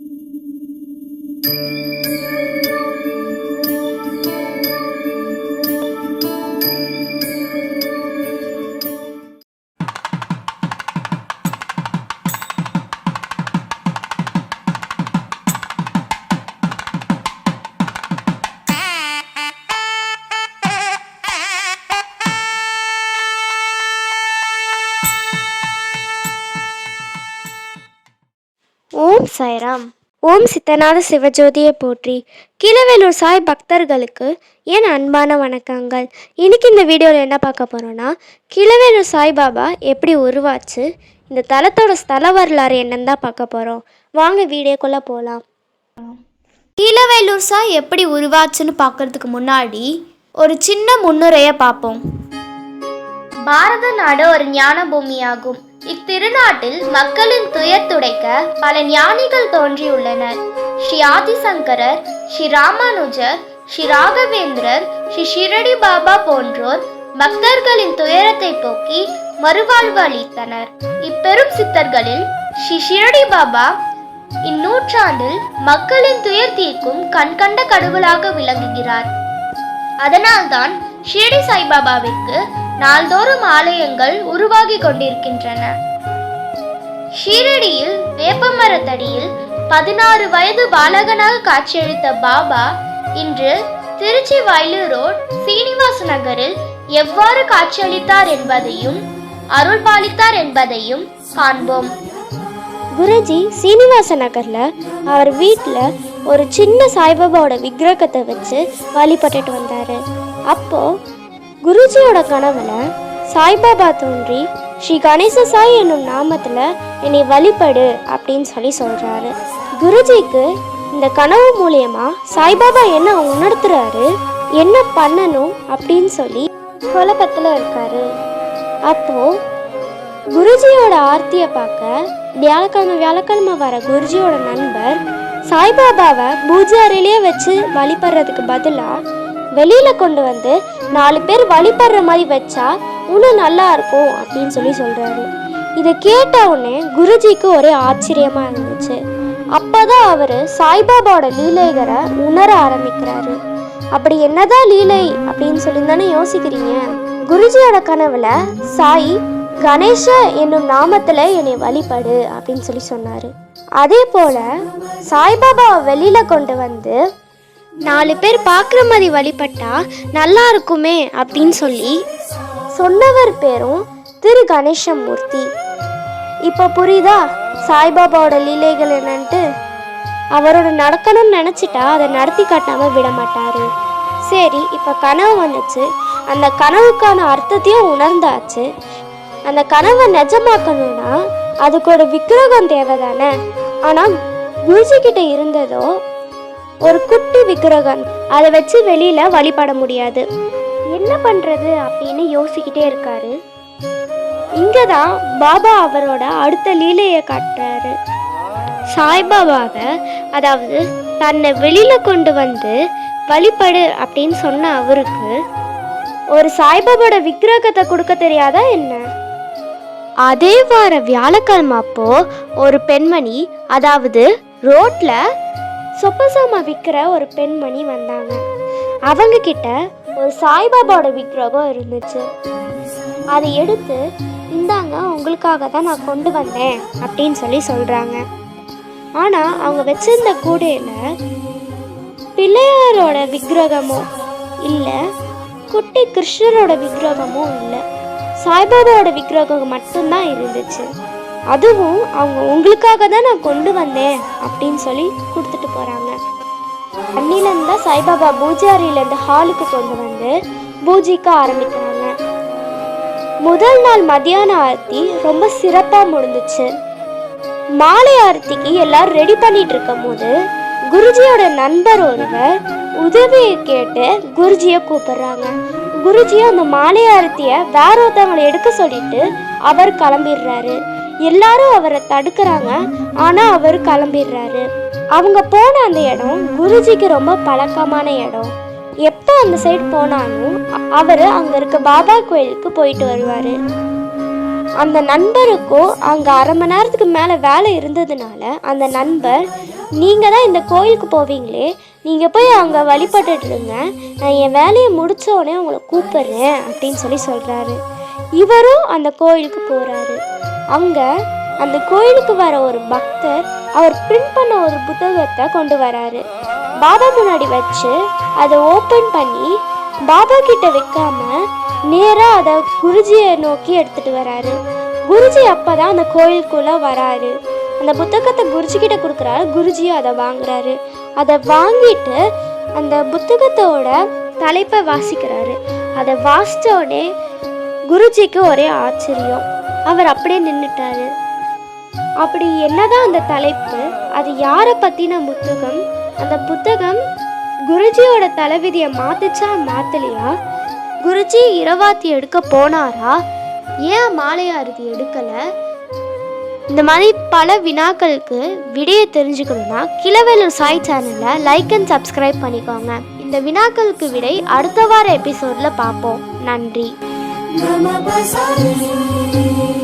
Thank you. ஓம் சாய்ராம். ஓம் சித்தநாத சிவஜோதியை போற்றி. கீழவேலூர் சாய் பக்தர்களுக்கு என் அன்பான வணக்கங்கள். இன்னைக்கு இந்த வீடியோவில் என்ன பார்க்க போகிறோன்னா கீழவேலூர் சாய்பாபா எப்படி உருவாச்சு இந்த தலத்தோட ஸ்தல வரலாறு என்னன்னு தான் பார்க்க போகிறோம் வாங்க வீடியோக்குள்ளே போகலாம் கீழவேலூர் சாய் எப்படி உருவாச்சுன்னு பார்க்கறதுக்கு முன்னாடி ஒரு சின்ன முன்னுரையை பார்ப்போம். பாரத நாடு ஒரு ஞான பூமியாகும் இத்திருநாட்டில் மக்களின் துயர் துடைக்க பல ஞானிகள் தோன்றியுள்ளனர். ஸ்ரீ ஆதிசங்கரர் ஸ்ரீ ராமானுஜர் ஸ்ரீ ராகவேந்திரர் ஸ்ரீ ஷிரடி பாபா போன்றோர் பக்தர்களின் துயரத்தை போக்கி மறுவாழ்வு அளித்தனர். இப்பெரும் சித்தர்களில் ஸ்ரீ ஷிரடி பாபா இந்நூற்றாண்டில் மக்களின் துயர் தீர்க்கும் கண்கண்ட கடவுளாக விளங்குகிறார். அதனால்தான் ஷிரடி சாய்பாபாவிற்கு நாள்தோறும் ஆலயங்கள் உருவாகி கொண்டிருக்கின்றன. ஷீரடியில் வேப்பமரத்தடியில் பதினாறு வயது பாலகனாக காட்சியளித்த பாபா இன்று திருச்சி வயலு ரோட் சீனிவாச நகரில் எவ்வாறு காட்சியளித்தார் என்பதையும் அருள் பாலித்தார் என்பதையும் காண்போம். குருஜி சீனிவாச நகரில் அவர் வீட்டில் ஒரு சின்ன சாய்பாபாவோட விக்கிரகத்தை வச்சு வழிபட்டுட்டு வந்தார். அப்போது குருஜியோட கனவுல சாய்பாபா தோன்றி ஸ்ரீ கணேச சாய் என்னும் நாமத்தில் என்னை வழிபடு அப்படின்னு சொல்லி சொல்கிறாரு குருஜிக்கு இந்த கனவு மூலியமா சாய்பாபா என்ன உணர்த்துறாரு என்ன பண்ணணும் அப்படின்னு சொல்லி குழப்பத்தில் இருக்காரு. அப்போது குருஜியோட ஆர்த்தியை பார்க்க வியாழக்கிழமை வியாழக்கிழமை வர குருஜியோட நண்பர் சாய்பாபாவை பூஜை அறையிலேயே வச்சு வழிபடுறதுக்கு பதிலாக வெளியில கொண்டு வந்து நாலு பேர் வழிபடுற மாதிரி வச்சா இன்னும் நல்லா இருக்கும் அப்படின்னு சொல்லி சொல்றாரு. இதை கேட்ட உடனே குருஜிக்கு ஒரே ஆச்சரியமா இருந்துச்சு. அப்பதான் அவரு சாய்பாபாவோட லீலைகளை உணர ஆரம்பிக்கிறாரு. அப்படி என்னதான் லீலை அப்படின்னு சொல்லி தானே யோசிக்கிறீங்க? குருஜியோட கனவுல சாய் கணேஷ என்னும் நாமத்துல என்னை வழிபடு அப்படின்னு சொல்லி சொன்னாரு. அதே போல சாய்பாபாவை வெளியில கொண்டு வந்து நாலு பேர் பார்க்குற மாதிரி வழிபட்டா நல்லா இருக்குமே அப்படின்னு சொல்லி சொன்னவர் பேரும் திரு கணேசமூர்த்தி. இப்போ புரியுதா? சாய்பாபாவோட லீலைகள் என்னன்ட்டு? அவரோட நடக்கணும்னு நினச்சிட்டா அதை நடத்தி காட்டாமல் விட மாட்டாரு. சரி இப்போ கனவு வந்துச்சு. அந்த கனவுக்கான அர்த்தத்தையும் உணர்ந்தாச்சு. அந்த கனவை நிஜமாக்கணும்னா அதுக்கு ஒரு விக்கிரகம் தேவை தானே ஆனால் குருஜி கிட்ட இருந்ததோ ஒரு குட்டி விக்கிரகம். அதை வச்சு வெளியில வழிபட முடியாது. என்ன பண்றது அப்படின்னு யோசிக்கிட்டே இருக்காரு. இங்கதான் பாபா அவரோட அடுத்த லீலையை காட்டுறாரு. சாய்பாபாவை அதாவது தன்னை வெளியில கொண்டு வந்து வழிபடு அப்படின்னு சொன்ன அவருக்கு ஒரு சாய்பாபாவோட விக்கிரகத்தை கொடுக்க தெரியாதா என்ன? அதே வார வியாழக்கிழமை அப்போ ஒரு பெண்மணி அதாவது ரோட்ல சொப்பசாமா விற்கிற ஒரு பெண்மணி வந்தாங்க. அவங்க கிட்ட ஒரு சாய்பாபாவோட விக்கிரகம் இருந்துச்சு. அதை எடுத்து இந்தாங்க உங்களுக்காக தான் நான் கொண்டு வந்தேன் அப்படின்னு சொல்லி சொல்கிறாங்க ஆனால் அவங்க வச்சிருந்த கூடையில் பிள்ளையாரோட விக்கிரகமோ இல்லை குட்டி கிருஷ்ணரோட விக்கிரகமோ இல்லை. சாய்பாபாவோட விக்கிரகம் மட்டும்தான் இருந்துச்சு. அதுவும் அவங்க உங்களுக்காக தான் நான் கொண்டு வந்தேன் அப்படின்னு சொல்லி கொடுத்துட்டு போகிறாங்க அன்னிலேருந்து தான் சாய்பாபா பூஜை அறையிலேருந்து ஹாலுக்கு கொண்டு வந்து பூஜிக்க ஆரம்பிக்கிறாங்க. முதல் நாள் மதியான ஆரத்தி ரொம்ப சிறப்பாக முடிஞ்சிச்சு. மாலை ஆரத்திக்கு எல்லாரும் ரெடி பண்ணிட்டு இருக்கும் போது குருஜியோட நண்பர் ஒருவர் உதவியை கேட்டு குருஜியை கூப்பிடுறாங்க. குருஜி அந்த மாலை ஆர்த்தியை வேற ஒருத்தவங்களை எடுக்க சொல்லிட்டு அவர் கிளம்பிடுறாரு. எல்லாரும் அவரை தடுக்கிறாங்க. ஆனால் அவர் கிளம்பிடுறாரு. அவங்க போன அந்த இடம் குருஜிக்கு ரொம்ப பழக்கமான இடம். எப்போ அந்த சைடு போனாலும் அவர் அங்கே இருக்க பாபா கோயிலுக்கு போயிட்டு வருவார். அந்த நண்பருக்கும் அங்கே அரை மணி நேரத்துக்கு மேலே வேலை இருந்ததுனால அந்த நண்பர் நீங்கள் தான் இந்த கோயிலுக்கு போவீங்களே நீங்கள் போய் அங்கே வழிபட்டுட்டு இருங்க. நான் என் வேலையை முடித்த உடனே உங்களை கூப்பிட்றேன் அப்படின்னு சொல்லி சொல்கிறாரு இவரும் அந்த கோயிலுக்கு போகிறாரு அங்கே அந்த கோயிலுக்கு வர ஒரு பக்தர் அவர் பிரிண்ட் பண்ண ஒரு புத்தகத்தை கொண்டு வராரு. பாபா முன்னாடி வச்சு அதை ஓப்பன் பண்ணி பாபா கிட்ட வைக்காம நேராக அதை குருஜியை நோக்கி எடுத்துட்டு வராரு. குருஜி அப்பதான் அந்த கோயிலுக்குள்ள வராரு. அந்த புத்தகத்தை குருஜி கிட்ட கொடுக்குறாரு. குருஜியும் அதை வாங்குறாரு. அதை வாங்கிட்டு அந்த புத்தகத்தோட தலைப்பை வாசிக்கிறாரு. அதை வாசித்த உடனே குருஜிக்கு ஒரே ஆச்சரியம். அவர் அப்படியே நின்றுட்டாரு அப்படி என்னதான் அந்த தலைப்பு அது யாரை பற்றின புத்தகம் அந்த புத்தகம் குருஜியோட தலைவிதியை மாத்துச்சா மாத்தலையா? குருஜி இரவாத்தி எடுக்க போனாரா? ஏன் மாலையாரதி எடுக்கலை? இந்த மாதிரி பல வினாக்களுக்கு விடையை தெரிஞ்சுக்கணும்னா கிளவேலூர் சாய் சேனலை லைக் அண்ட் சப்ஸ்கிரைப் பண்ணிக்கோங்க. இந்த வினாக்களுக்கு விடை அடுத்த வார எபிசோடில் பார்ப்போம். நன்றி. Thank you.